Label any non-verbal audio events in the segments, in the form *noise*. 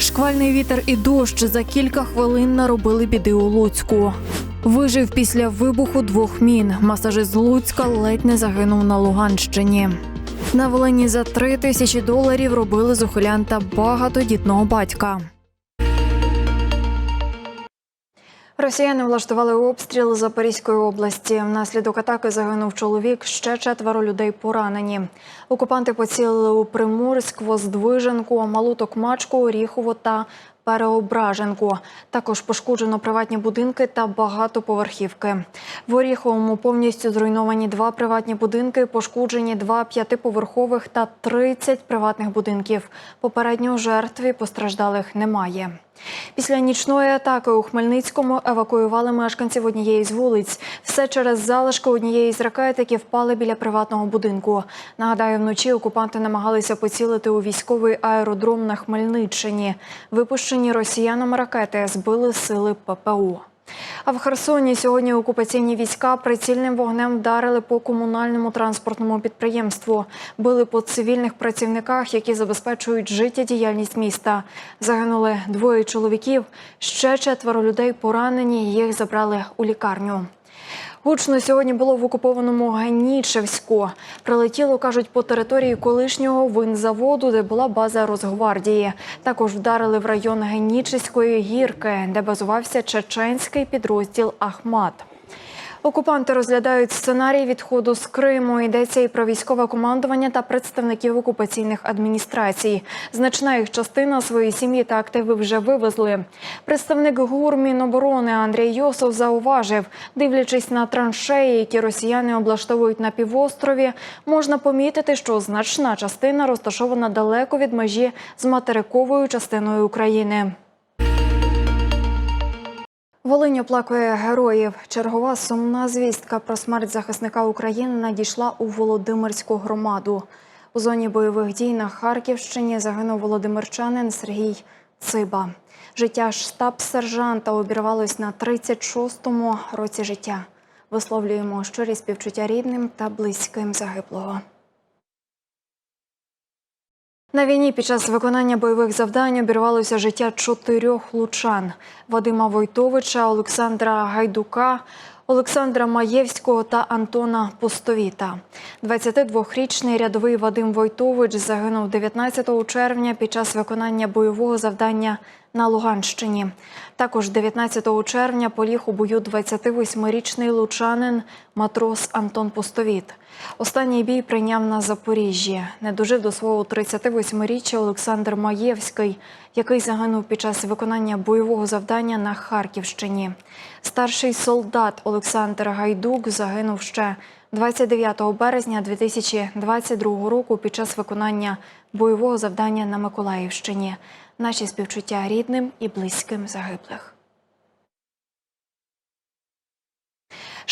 Шквальний вітер і дощ за кілька хвилин наробили біди у Луцьку. Вижив після вибуху двох мін. Масажист Луцька ледь не загинув на Луганщині. На Волині за три тисячі доларів робили з ухилянта багатодітного батька. Росіяни влаштували обстріл Запорізької області. Внаслідок атаки загинув чоловік. Ще четверо людей поранені. Окупанти поцілили у Приморськ, Воздвиженку, Малу Токмачку, Оріхово та Переображенку. Також пошкоджено приватні будинки та багатоповерхівки. В Оріховому повністю зруйновані два приватні будинки, пошкоджені два п'ятиповерхових та 30 приватних будинків. Попередньо жертв і постраждалих немає. Після нічної атаки у Хмельницькому евакуювали мешканців однієї з вулиць. Все через залишки однієї з ракет, які впали біля приватного будинку. Нагадаю, вночі окупанти намагалися поцілити у військовий аеродром на Хмельниччині. Випущені росіянами ракети збили сили ППУ. А в Херсоні сьогодні окупаційні війська прицільним вогнем вдарили по комунальному транспортному підприємству. Били по цивільних працівниках, які забезпечують життєдіяльність міста. Загинули двоє чоловіків. Ще четверо людей поранені. Їх забрали у лікарню. Гучно сьогодні було в окупованому Генічевську. Прилетіло, кажуть, по території колишнього винзаводу, де була база Росгвардії. Також вдарили в район Ганічевської гірки, де базувався чеченський підрозділ Ахмат. Окупанти розглядають сценарій відходу з Криму. Йдеться і про військове командування та представників окупаційних адміністрацій. Значна їх частина свої сім'ї та активи вже вивезли. Представник ГУР Міноборони Андрій Йосов зауважив, дивлячись на траншеї, які росіяни облаштовують на півострові, можна помітити, що значна частина розташована далеко від межі з материковою частиною України. Волинь оплакує героїв. Чергова сумна звістка про смерть захисника України надійшла у Володимирську громаду. У зоні бойових дій на Харківщині загинув володимирчанин Сергій Циба. Життя штаб-сержанта обірвалось на 36-му році життя. Висловлюємо щирі співчуття рідним та близьким загиблого. На війні під час виконання бойових завдань обірвалося життя чотирьох лучан: Вадима Войтовича, Олександра Гайдука, Олександра Маєвського та Антона Пустовіта. 22-річний рядовий Вадим Войтович загинув 19 червня під час виконання бойового завдання на Луганщині. Також 19 червня поліг у бою 28-річний лучанин матрос Антон Пустовіт. Останній бій прийняв на Запоріжжі. Не дожив до свого 38-річчя Олександр Маєвський, який загинув під час виконання бойового завдання на Харківщині. Старший солдат Олександр Гайдук загинув ще 29 березня 2022 року під час виконання бойового завдання на Миколаївщині. Наші співчуття рідним і близьким загиблих.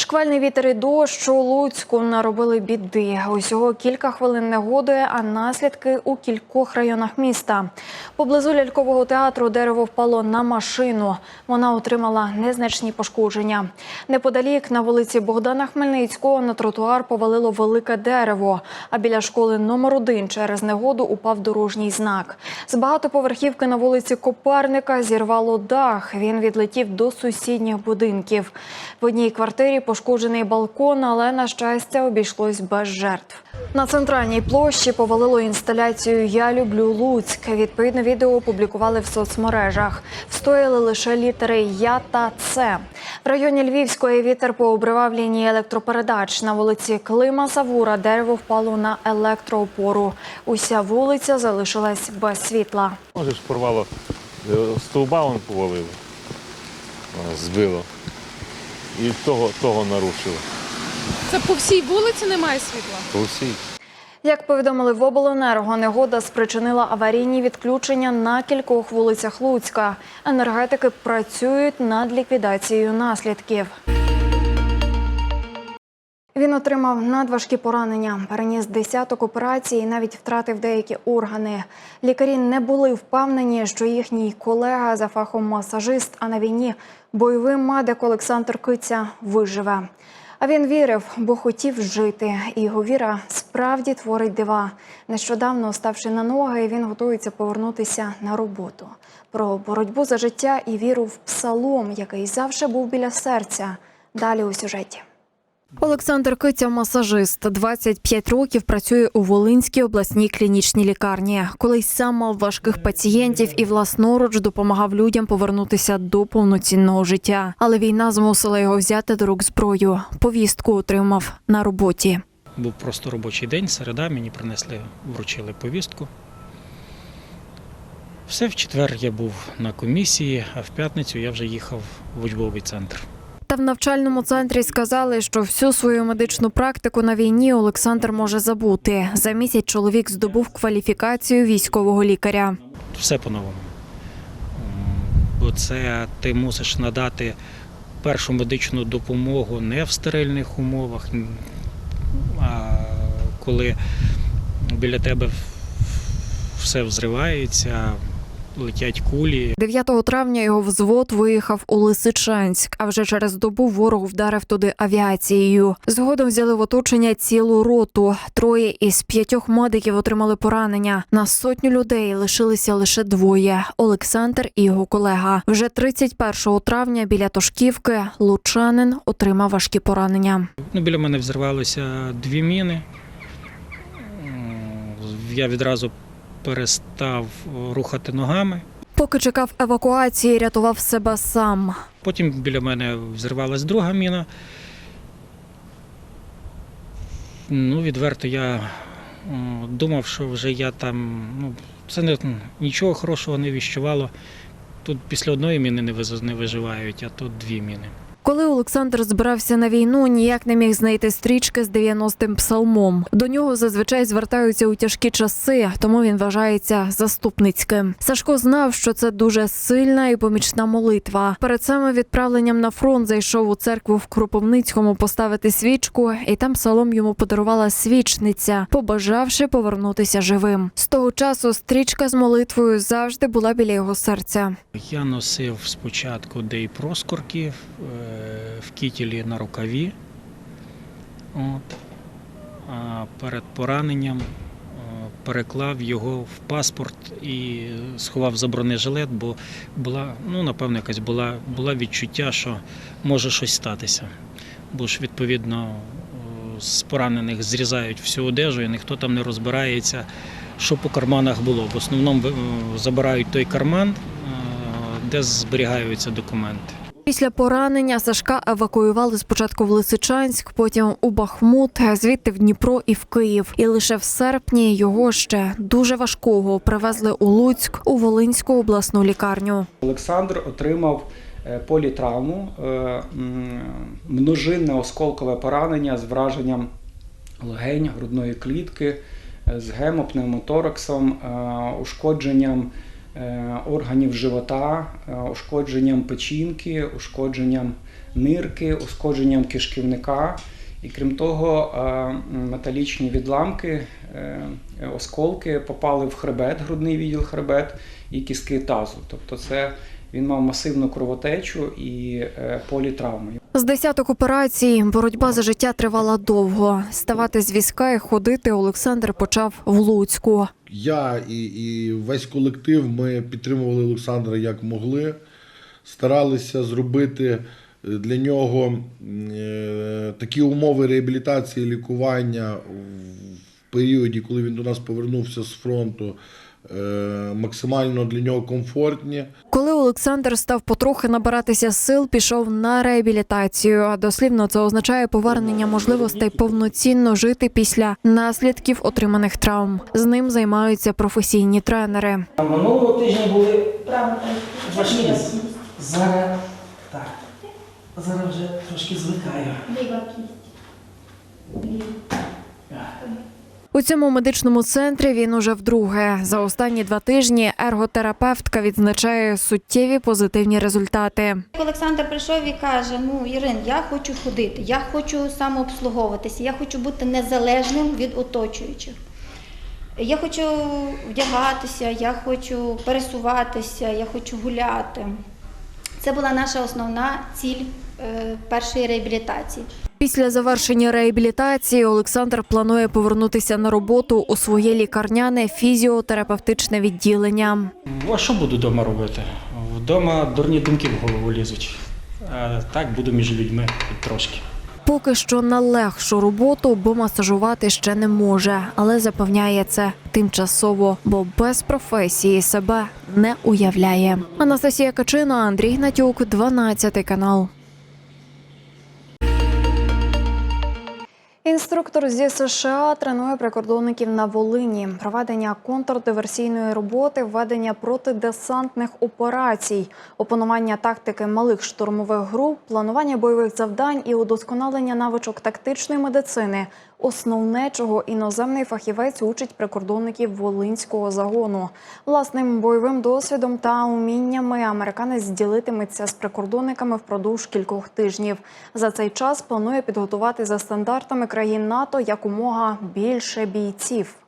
Шквальний вітер і дощ у Луцьку наробили біди. Усього кілька хвилин негоди, а наслідки у кількох районах міста. Поблизу лялькового театру дерево впало на машину. Вона отримала незначні пошкодження. Неподалік на вулиці Богдана Хмельницького на тротуар повалило велике дерево. А біля школи номер 1 через негоду упав дорожній знак. З багатоповерхівки на вулиці Коперника зірвало дах. Він відлетів до сусідніх будинків. В одній квартирі пошкоджений балкон, але на щастя обійшлось без жертв. На центральній площі повалило інсталяцію Я люблю Луцьк. Відповідне відео опублікували в соцмережах. Встояли лише літери Я та Це. В районі Львівської вітер пообривав лінії електропередач. На вулиці Клима Савура дерево впало на електроопору. Уся вулиця залишилась без світла. Може ж порвало е, стовба он повалило, е, збило. І того, того нарушило. Це по всій вулиці немає світла. По всій. Як повідомили в обленерго, негода спричинила аварійні відключення на кількох вулицях Луцька. Енергетики працюють над ліквідацією наслідків. Він отримав надважкі поранення, переніс десяток операцій і навіть втратив деякі органи. Лікарі не були впевнені, що їхній колега за фахом масажист, а на війні бойовий медик Олександр Киця виживе. А він вірив, бо хотів жити. І його віра справді творить дива. Нещодавно, ставши на ноги, він готується повернутися на роботу. Про боротьбу за життя і віру в псалом, який завжди був біля серця. Далі у сюжеті. Олександр Киця масажист. 25 років працює у Волинській обласній клінічній лікарні. Колись сам мав важких пацієнтів і власноруч допомагав людям повернутися до повноцінного життя. Але війна змусила його взяти до рук зброю. Повістку отримав на роботі. Був просто робочий день, середа, мені принесли, вручили повістку. Все в четвер я був на комісії, а в п'ятницю я вже їхав в учбовий центр. Та в навчальному центрі сказали, що всю свою медичну практику на війні Олександр може забути. За місяць чоловік здобув кваліфікацію військового лікаря. Все по-новому. Бо це ти мусиш надати першу медичну допомогу не в стерильних умовах, а коли біля тебе все взривається, летять кулі, 9 травня його взвод виїхав у Лисичанськ, а вже через добу ворог вдарив туди авіацією. Згодом взяли в оточення цілу роту. Троє із п'ятьох медиків отримали поранення. На сотню людей лишилися лише двоє: Олександр і його колега. Вже 31 травня біля Тошківки лучанин отримав важкі поранення. Ну, біля мене взірвалося дві міни. Я відразу перестав рухати ногами. Поки чекав евакуації, рятував себе сам. Потім біля мене взірвалась друга міна. Ну, відверто я думав, що вже я там. Ну, це не, нічого хорошого не віщувало. Тут після одної міни не, не виживають, а тут дві міни. Коли Олександр збирався на війну, ніяк не міг знайти стрічки з 90-м псалмом. До нього зазвичай звертаються у тяжкі часи, тому він вважається заступницьким. Сашко знав, що це дуже сильна і помічна молитва. Перед самим відправленням на фронт зайшов у церкву в Кропивницькому поставити свічку, і там псалом йому подарувала свічниця, побажавши повернутися живим. З того часу стрічка з молитвою завжди була біля його серця. Я носив спочатку Дей Проскурки е, в кітілі на рукаві. От. А перед пораненням переклав його в паспорт і сховав за бронежилет, бо була, ну, напевно, якась була, була відчуття, що може щось статися. Бо ж, відповідно, з поранених зрізають всю одежу, і ніхто там не розбирається, що по карманах було. В основному е, забирають той карман, е, де зберігаються документи. Після поранення Сашка евакуювали спочатку в Лисичанськ, потім у Бахмут, звідти в Дніпро і в Київ. І лише в серпні його ще дуже важкого привезли у Луцьк у Волинську обласну лікарню. Олександр отримав е, політравму, е, множинне осколкове поранення з враженням легень, грудної клітки, е, з гемопневмотораксом, ушкодженням органів живота, е, ушкодженням печінки, ушкодженням нирки, ушкодженням кишківника. І крім того, е, металічні відламки, е, осколки попали в хребет, грудний відділ хребет і кістки тазу. Тобто, це він мав масивну кровотечу і е, політравми. З десяток операцій боротьба за життя тривала довго. Ставати з візка і ходити Олександр почав в Луцьку. Я і, і весь колектив ми підтримували Олександра як могли, старалися зробити для нього е, такі умови реабілітації, лікування в періоді, коли він до нас повернувся з фронту, е, максимально для нього комфортні. Коли Олександр став потрохи набиратися сил, пішов на реабілітацію. А дослівно це означає повернення можливостей повноцінно жити після наслідків отриманих травм. З ним займаються професійні тренери. Минулого тижня були важкі. Зараз так. Зараз вже трошки звикаю. Ліва кість. У цьому медичному центрі він уже вдруге. За останні два тижні ерготерапевтка відзначає суттєві позитивні результати. Олександр прийшов і каже: Ну, Ірин, я хочу ходити, я хочу самообслуговуватися, я хочу бути незалежним від оточуючих. Я хочу вдягатися, я хочу пересуватися, я хочу гуляти. Це була наша основна ціль е, першої реабілітації. Після завершення реабілітації Олександр планує повернутися на роботу у своє лікарняне фізіотерапевтичне відділення. А що буду вдома робити? Вдома дурні думки в голову лізуть. А так буду між людьми трошки. Поки що на легшу роботу, бо масажувати ще не може, але запевняє це тимчасово, бо без професії себе не уявляє. Анастасія Качина, Андрій Гнатюк, 12 канал. Інструктор зі США тренує прикордонників на Волині. Проведення контрдиверсійної роботи, введення протидесантних операцій, опанування тактики малих штурмових груп, планування бойових завдань і удосконалення навичок тактичної медицини. Основне, чого іноземний фахівець учить прикордонників волинського загону. Власним бойовим досвідом та уміннями американець ділитиметься з прикордонниками впродовж кількох тижнів. За цей час планує підготувати за стандартами країн НАТО якомога більше бійців.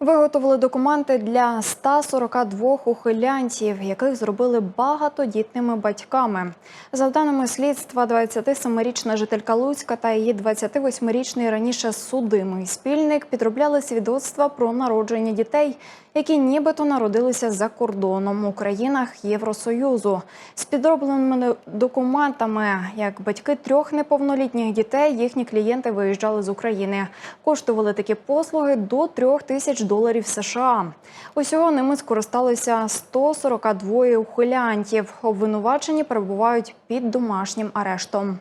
Виготовили документи для 142 ухилянців, яких зробили багатодітними батьками. За даними слідства, 27-річна жителька Луцька та її 28-річний раніше судимий спільник підробляли свідоцтва про народження дітей, які нібито народилися за кордоном у країнах Євросоюзу. З підробленими документами, як батьки трьох неповнолітніх дітей, їхні клієнти виїжджали з України. Коштували такі послуги до трьох тисяч доларів США. Усього ними скористалися 142 ухилянтів. Обвинувачені перебувають під домашнім арештом.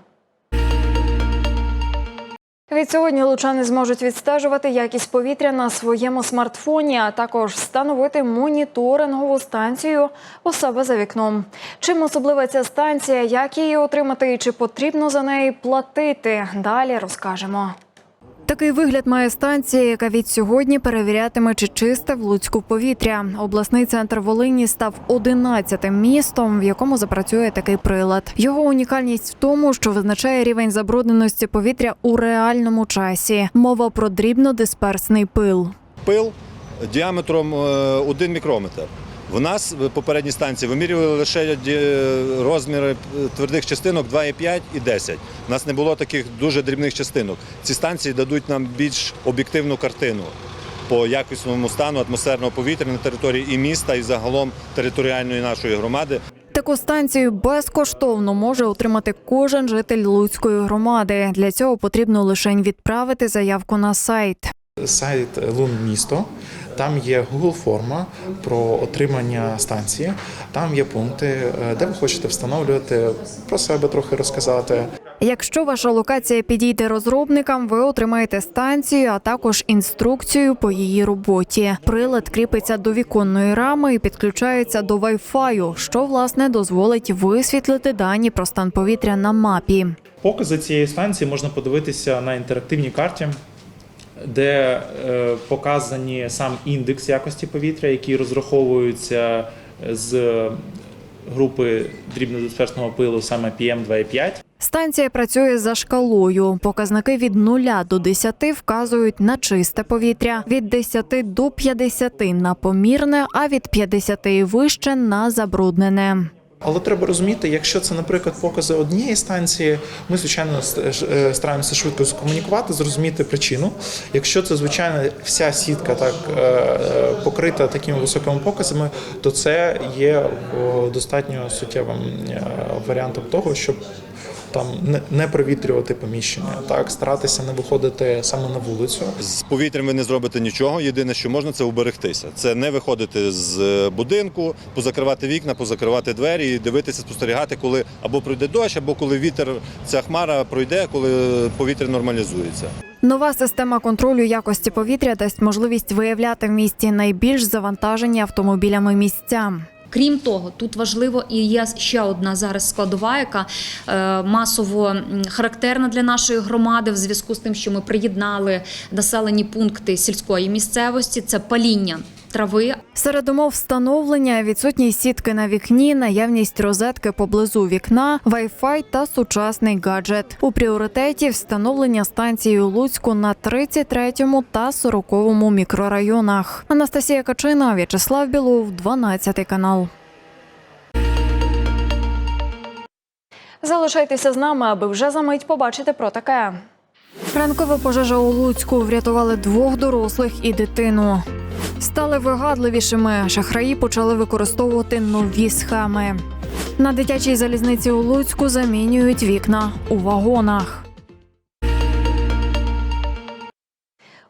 Відсьогодні лучани зможуть відстежувати якість повітря на своєму смартфоні, а також встановити моніторингову станцію у себе за вікном. Чим особлива ця станція, як її отримати і чи потрібно за неї платити? Далі розкажемо. Такий вигляд має станція, яка від сьогодні перевірятиме, чи чисте в Луцьку повітря. Обласний центр Волині став 11-тим містом, в якому запрацює такий прилад. Його унікальність в тому, що визначає рівень забрудненості повітря у реальному часі. Мова про дрібнодисперсний пил. пил діаметром 1 мікрометр. В нас в попередній станції вимірювали лише розміри твердих частинок 2,5 і 10. У нас не було таких дуже дрібних частинок. Ці станції дадуть нам більш об'єктивну картину по якісному стану атмосферного повітря на території і міста, і загалом територіальної нашої громади. Таку станцію безкоштовно може отримати кожен житель Луцької громади. Для цього потрібно лише відправити заявку на сайт. сайт Лун місто. Там є Google форма про отримання станції. Там є пункти, е, де ви хочете встановлювати, про себе трохи розказати. Якщо ваша локація підійде розробникам, ви отримаєте станцію, а також інструкцію по її роботі. Прилад кріпиться до віконної рами і підключається до Wi-Fi, що власне дозволить висвітлити дані про стан повітря на мапі. Покази цієї станції можна подивитися на інтерактивній карті, де е, показані сам індекс якості повітря, який розраховується з групи дрібнодисперсного пилу саме PM2,5. Станція працює за шкалою. Показники від 0 до 10 вказують на чисте повітря, від 10 до 50 на помірне, а від 50 і вище на забруднене. Але треба розуміти, якщо це, наприклад, покази однієї станції, ми звичайно ст- е, стараємося швидко скомунікувати, зрозуміти причину. Якщо це звичайно вся сітка так е, е, покрита такими високими показами, то це є достатньо суттєвим е, варіантом того, щоб там не, не провітрювати поміщення, так старатися не виходити саме на вулицю. З повітрям ви не зробите нічого. Єдине, що можна, це уберегтися. Це не виходити з е, будинку, позакривати вікна, позакривати двері і дивитися, спостерігати, коли або пройде дощ, або коли вітер, ця хмара пройде, коли повітря нормалізується. Нова система контролю якості повітря дасть можливість виявляти в місті найбільш завантажені автомобілями місця. Крім того, тут важливо і є ще одна зараз складова, яка е, масово характерна для нашої громади в зв'язку з тим, що ми приєднали населені пункти сільської місцевості. Це паління трави. Серед умов встановлення відсутність сітки на вікні, наявність розетки поблизу вікна, Wi-Fi та сучасний гаджет. У пріоритеті встановлення станції у Луцьку на 33 та 40-му мікрорайонах. Анастасія Качина, В'ячеслав Білов, 12 канал. Залишайтеся з нами, аби вже за мить побачити про таке. Ранкова пожежа у Луцьку врятували двох дорослих і дитину. Стали вигадливішими. Шахраї почали використовувати нові схеми. На дитячій залізниці у Луцьку замінюють вікна у вагонах.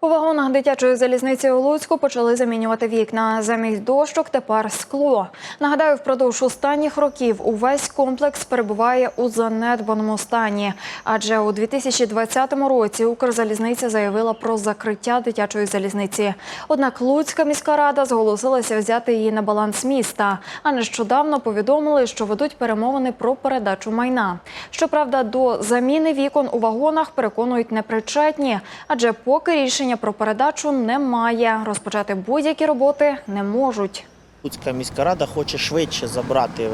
У вагонах дитячої залізниці у Луцьку почали замінювати вікна. Замість дощок тепер скло. Нагадаю, впродовж останніх років увесь комплекс перебуває у занедбаному стані. Адже у 2020 році Укрзалізниця заявила про закриття дитячої залізниці. Однак Луцька міська рада зголосилася взяти її на баланс міста. А нещодавно повідомили, що ведуть перемовини про передачу майна. Щоправда, до заміни вікон у вагонах переконують непричетні, адже поки рішення про передачу немає. Розпочати будь-які роботи не можуть. Луцька міська рада хоче швидше забрати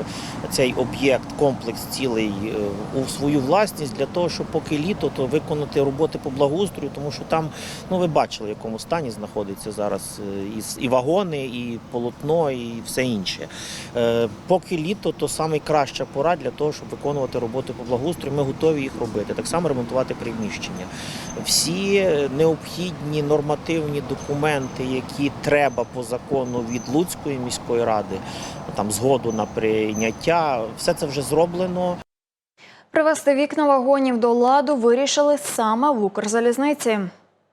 цей об'єкт, комплекс цілий е, у свою власність для того, щоб поки літо, то виконати роботи по благоустрою, тому що там, ну ви бачили, в якому стані знаходиться зараз е, і, вагони, і полотно, і все інше. Е, Поки літо, то найкраща пора для того, щоб виконувати роботи по благоустрою. Ми готові їх робити. Так само ремонтувати приміщення. Всі необхідні нормативні документи, які треба по закону від Луцької міської ради, там згоду на прийняття, все це вже зроблено. Привести вікна вагонів до ладу вирішили саме в Укрзалізниці.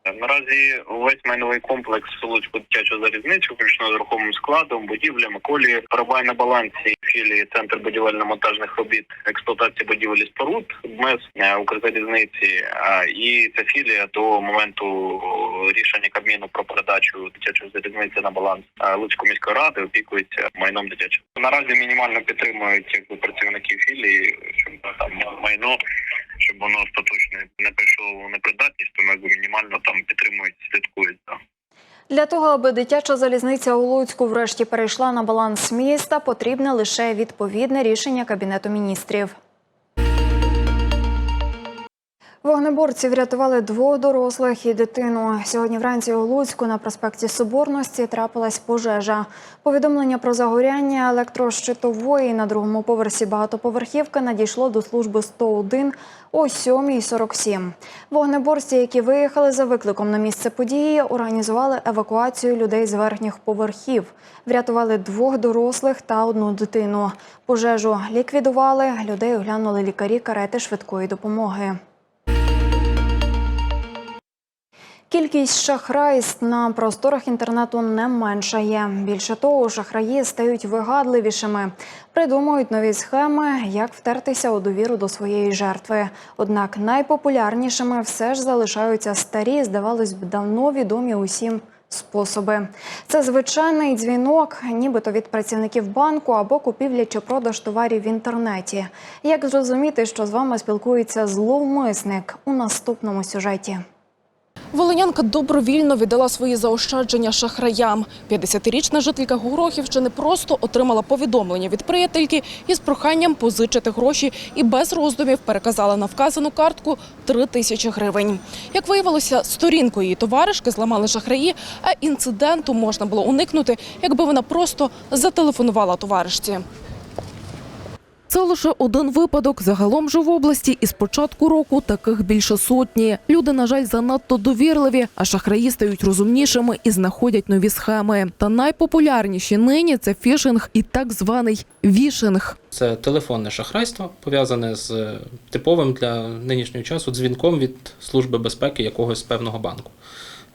Наразі увесь майновий комплекс Луцьку дитячої залізниці, включно з рухомим складом, будівлями, колії перебуває на балансі філії Центр будівельно-монтажних робіт експлуатації будівель і споруд МЕС е, Укрзалізниці. І ця філія до моменту рішення Кабміну про передачу дитячої залізниці на баланс е, Луцької міської ради опікується майном дитячим. Наразі мінімально підтримують працівників філії, щоб там майно щоб воно остаточно не прийшло непридатність, то ми мінімально там підтримують, слідкують. Да. Для того, аби дитяча залізниця у Луцьку врешті перейшла на баланс міста, потрібне лише відповідне рішення Кабінету міністрів. Вогнеборці врятували двох дорослих і дитину. Сьогодні вранці у Луцьку на проспекті Соборності трапилась пожежа. Повідомлення про загоряння електрощитової на другому поверсі багатоповерхівки надійшло до служби 101 о 7.47. Вогнеборці, які виїхали за викликом на місце події, організували евакуацію людей з верхніх поверхів. Врятували двох дорослих та одну дитину. Пожежу ліквідували. Людей оглянули лікарі карети швидкої допомоги. Кількість шахрайств на просторах інтернету не меншає. Більше того, шахраї стають вигадливішими, придумують нові схеми, як втертися у довіру до своєї жертви. Однак найпопулярнішими все ж залишаються старі, здавалось б, давно відомі усім способи. Це звичайний дзвінок, нібито від працівників банку або купівля чи продаж товарів в інтернеті. Як зрозуміти, що з вами спілкується зловмисник у наступному сюжеті? Волинянка добровільно віддала свої заощадження шахраям. 50-річна жителька Горохівщини просто отримала повідомлення від приятельки із проханням позичити гроші і без роздумів переказала на вказану картку 3 тисячі гривень. Як виявилося, сторінку її товаришки зламали шахраї, а інциденту можна було уникнути, якби вона просто зателефонувала товаришці. Це лише один випадок. Загалом же в області із початку року таких більше сотні. Люди, на жаль, занадто довірливі, а шахраї стають розумнішими і знаходять нові схеми. Та найпопулярніші нині це фішинг і так званий вішинг. Це телефонне шахрайство, пов'язане з е, типовим для нинішнього часу дзвінком від Служби безпеки якогось певного банку,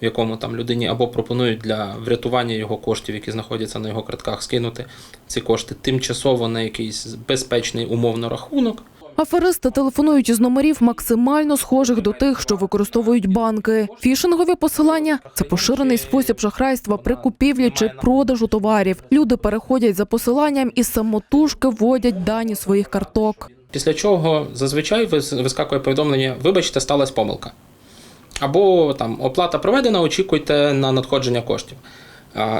в якому там людині або пропонують для врятування його коштів, які знаходяться на його картках, скинути ці кошти тимчасово на якийсь безпечний умовно рахунок. Аферисти телефонують із номерів максимально схожих до тих, що використовують банки. Фішингові посилання це поширений спосіб шахрайства при купівлі чи продажу товарів. Люди переходять за посиланням і самотужки вводять дані своїх карток. Після чого зазвичай вис- вискакує повідомлення: вибачте, сталася помилка. Або там оплата проведена, очікуйте на надходження коштів.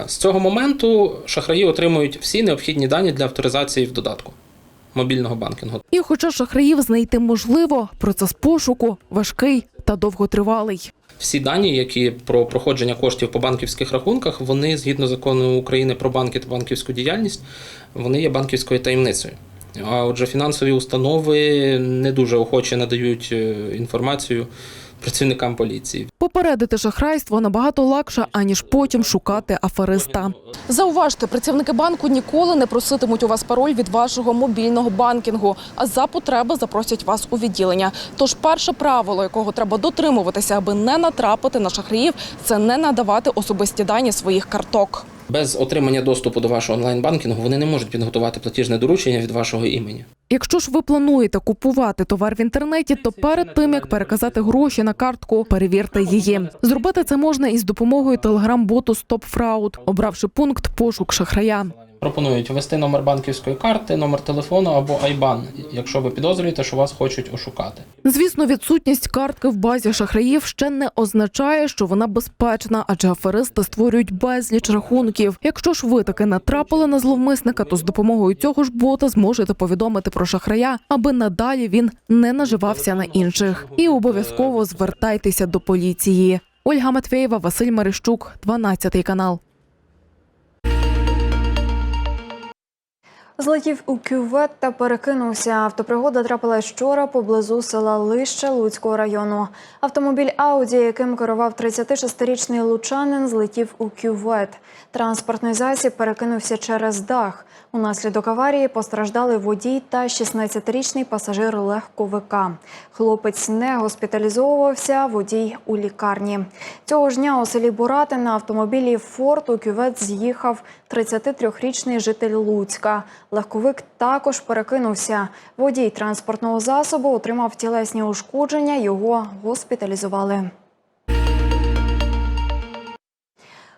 З цього моменту шахраї отримують всі необхідні дані для авторизації в додатку мобільного банкінгу. І хоча шахраїв знайти можливо, процес пошуку важкий та довготривалий. Всі дані, які про проходження коштів по банківських рахунках, вони згідно закону України про банки та банківську діяльність, вони є банківською таємницею. А отже, фінансові установи не дуже охоче надають е, інформацію працівникам поліції. Попередити шахрайство набагато легше, аніж потім шукати афериста. Зауважте, працівники банку ніколи не проситимуть у вас пароль від вашого мобільного банкінгу, а за потреби запросять вас у відділення. Тож перше правило, якого треба дотримуватися, аби не натрапити на шахраїв, це не надавати особисті дані своїх карток. Без отримання доступу до вашого онлайн-банкінгу вони не можуть підготувати платіжне доручення від вашого імені. Якщо ж ви плануєте купувати товар в інтернеті, то перед тим як переказати гроші на картку, перевірте її. Зробити це можна із допомогою телеграм-боту StopFraud, обравши пункт пошук шахрая. Пропонують ввести номер банківської карти, номер телефону або IBAN, якщо ви підозрюєте, що вас хочуть ошукати. Звісно, відсутність картки в базі шахраїв ще не означає, що вона безпечна, адже аферисти створюють безліч рахунків. Якщо ж ви таки натрапили на зловмисника, то з допомогою цього ж бота зможете повідомити про шахрая, аби надалі він не наживався на інших. І обов'язково звертайтеся до поліції. Ольга Матвєєва, Василь Мерещук, 12 канал. Злетів у кювет та перекинувся. Автопригода трапилась вчора поблизу села Лище Луцького району. Автомобіль Ауді, яким керував 36-річний лучанин, злетів у кювет. Транспортний засіб перекинувся через дах. Унаслідок аварії постраждали водій та 16-річний пасажир легковика. Хлопець не госпіталізовувався, водій у лікарні. Цього ж дня у селі Бурати на автомобілі Форд у кювет з'їхав 33-річний житель Луцька. Легковик також перекинувся. Водій транспортного засобу отримав тілесні ушкодження. Його госпіталізували.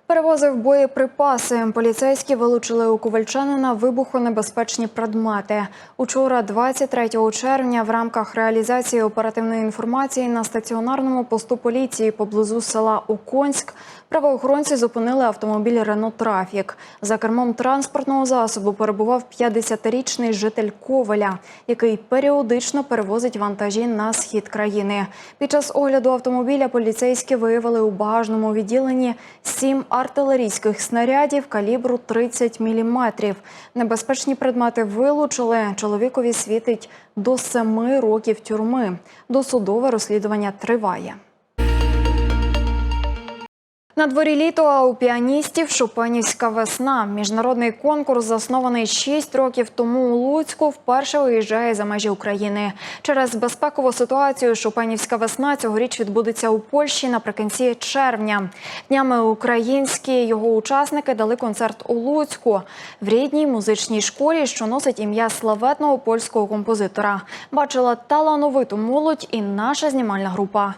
Перевозив боєприпаси. Поліцейські вилучили у ковальчанина вибухонебезпечні предмети. Учора, 23 червня, в рамках реалізації оперативної інформації на стаціонарному посту поліції поблизу села Оконськ правоохоронці зупинили автомобіль Рено Трафік. За кермом транспортного засобу перебував 50-річний житель Ковеля, який періодично перевозить вантажі на схід країни. Під час огляду автомобіля поліцейські виявили у багажному відділенні сім артилерійських снарядів калібру 30 мм. Небезпечні предмети вилучили. Чоловікові світить до семи років тюрми. Досудове розслідування триває. На дворі літо, а у піаністів Шопенівська весна. Міжнародний конкурс, заснований 6 років тому у Луцьку, вперше виїжджає за межі України. Через безпекову ситуацію Шопенівська весна цьогоріч відбудеться у Польщі наприкінці червня. Днями українські його учасники дали концерт у Луцьку в рідній музичній школі, що носить ім'я славетного польського композитора. Бачила талановиту молодь і наша знімальна група.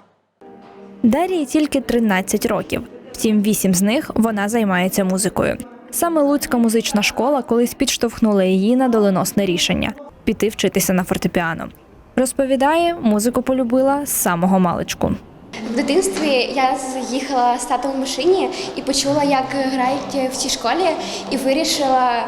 Дарії тільки 13 років. Втім, вісім з них вона займається музикою. Саме Луцька музична школа колись підштовхнула її на доленосне рішення піти вчитися на фортепіано. Розповідає, музику полюбила з самого маличку. В дитинстві я їхала з татом в машині і почула, як грають в цій школі, і вирішила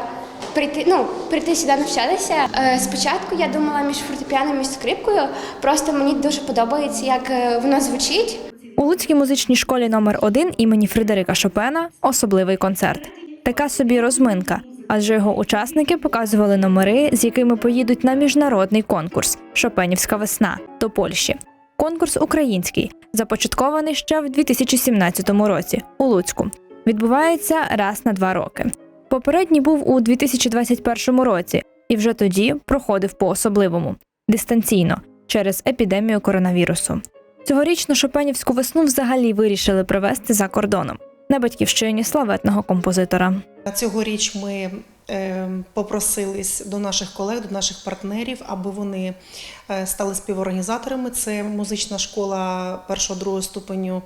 прийти, ну, прийти сюди навчатися. Е, Спочатку я думала між фортепіаном і скрипкою, просто мені дуже подобається, як е, воно звучить. У Луцькій музичній школі номер 1 імені Фредерика Шопена особливий концерт. Така собі розминка, адже його учасники показували номери, з якими поїдуть на міжнародний конкурс Шопенівська весна до Польщі. Конкурс український, започаткований ще в 2017 році у Луцьку. Відбувається раз на два роки. Попередній був у 2021 році, і вже тоді проходив по-особливому дистанційно через епідемію коронавірусу. Цьогорічну Шопенівську весну взагалі вирішили провести за кордоном на батьківщині славетного композитора. Цьогоріч ми е, попросились до наших колег, до наших партнерів, аби вони е, стали співорганізаторами. Це музична школа першого-другого ступеню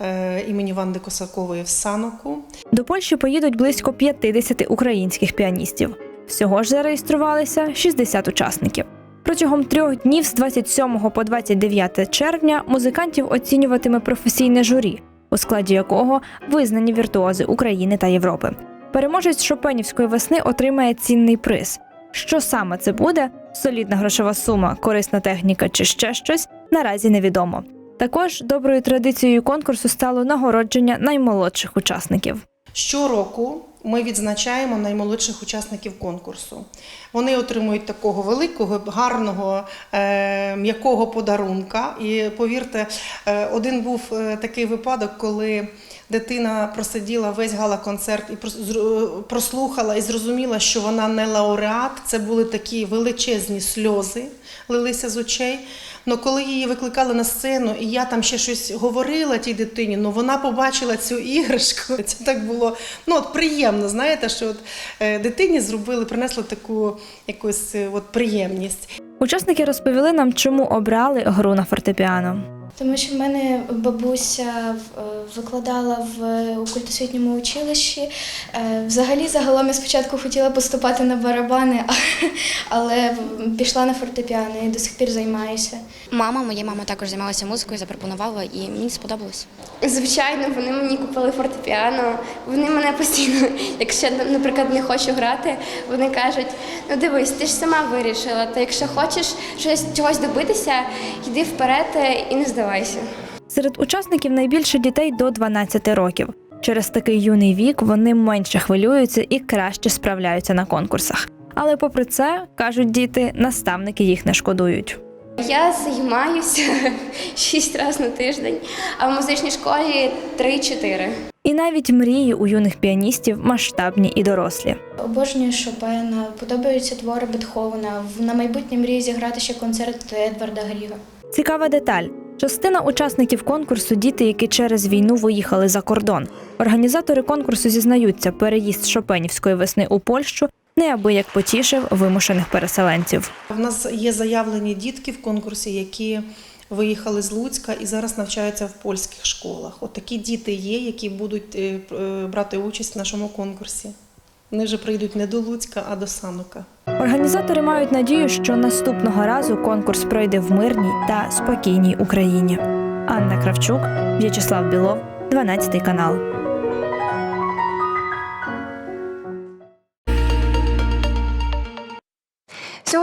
е, імені Ванди Косакової в Саноку. До Польщі поїдуть близько 50 українських піаністів. Всього ж зареєструвалися 60 учасників. Протягом трьох днів з 27 по 29 червня музикантів оцінюватиме професійне журі, у складі якого визнані віртуози України та Європи. Переможець Шопенівської весни отримає цінний приз. Що саме це буде? Солідна грошова сума, корисна техніка чи ще щось наразі невідомо. Також доброю традицією конкурсу стало нагородження наймолодших учасників. Щороку ми відзначаємо наймолодших учасників конкурсу. Вони отримують такого великого, гарного, е, м'якого подарунка. І повірте, е, один був е, такий випадок, коли дитина просиділа весь гала-концерт і прос- прослухала і зрозуміла, що вона не лауреат. Це були такі величезні сльози, лилися з очей. Ну коли її викликали на сцену, і я там ще щось говорила тій дитині, ну вона побачила цю іграшку. *laughs* Це так було ну от приємно. Знаєте, що от е, дитині зробили, принесли таку якусь е, от приємність. Учасники розповіли нам, чому обрали гру на фортепіано. Тому що в мене бабуся е, викладала в окультосвітньому училищі. Е, Взагалі, загалом я спочатку хотіла поступати на барабани, але пішла на фортепіано і до сих пір займаюся. Мама, моя мама також займалася музикою, запропонувала і мені сподобалось. Звичайно, вони мені купили фортепіано. Вони мене постійно, якщо наприклад, не хочу грати, вони кажуть: ну дивись, ти ж сама вирішила, то якщо хочеш щось чогось добитися, йди вперед е, і не здавайся. Серед учасників найбільше дітей до 12 років. Через такий юний вік вони менше хвилюються і краще справляються на конкурсах. Але попри це, кажуть діти, наставники їх не шкодують. Я займаюся *laughs* шість разів на тиждень, а в музичній школі 3-4. І навіть мрії у юних піаністів масштабні і дорослі. Обожнюю Шопена, подобаються твори Бетховена. На майбутнє мрію зіграти ще концерт Едварда Гріга. Цікава деталь. Частина учасників конкурсу діти, які через війну виїхали за кордон. Організатори конкурсу зізнаються, переїзд Шопенівської весни у Польщу неабияк потішив вимушених переселенців. У нас є заявлені дітки в конкурсі, які виїхали з Луцька і зараз навчаються в польських школах. От такі діти є, які будуть е, е, брати участь в нашому конкурсі. Вони вже прийдуть не до Луцька, а до Санука. Організатори мають надію, що наступного разу конкурс пройде в мирній та спокійній Україні. Анна Кравчук, В'ячеслав Білов, 12 канал.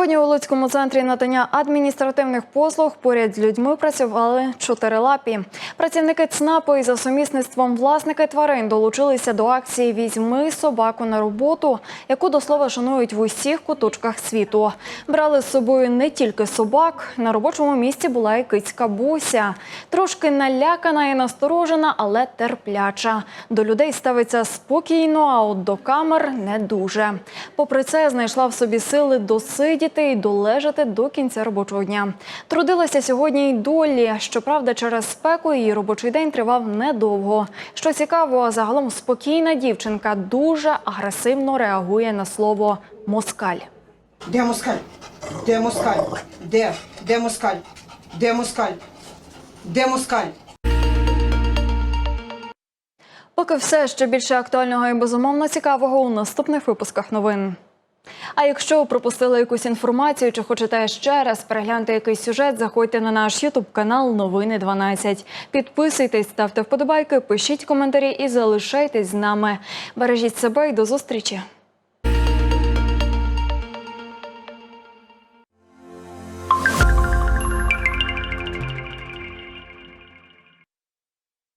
Сьогодні у Луцькому центрі надання адміністративних послуг поряд з людьми працювали чотирилапі. Працівники ЦНАПу і за сумісництвом власники тварин долучилися до акції Візьми собаку на роботу, яку до слова шанують в усіх куточках світу. Брали з собою не тільки собак. На робочому місці була і кицька Буся. Трошки налякана і насторожена, але терпляча. До людей ставиться спокійно, а от до камер не дуже. Попри це, знайшла в собі сили досидіти і долежати до кінця робочого дня. Трудилася сьогодні й долі. Щоправда, через спеку її робочий день тривав недовго. Що цікаво, загалом спокійна дівчинка дуже агресивно реагує на слово москаль. Де москаль? Де москаль? Де? Де москаль? Де москаль? Де москаль? Поки все ще більше актуального і безумовно цікавого у наступних випусках новин. А якщо пропустили якусь інформацію чи хочете ще раз переглянути якийсь сюжет, заходьте на наш Ютуб канал Новини 12. Підписуйтесь, ставте вподобайки, пишіть коментарі і залишайтесь з нами. Бережіть себе і до зустрічі.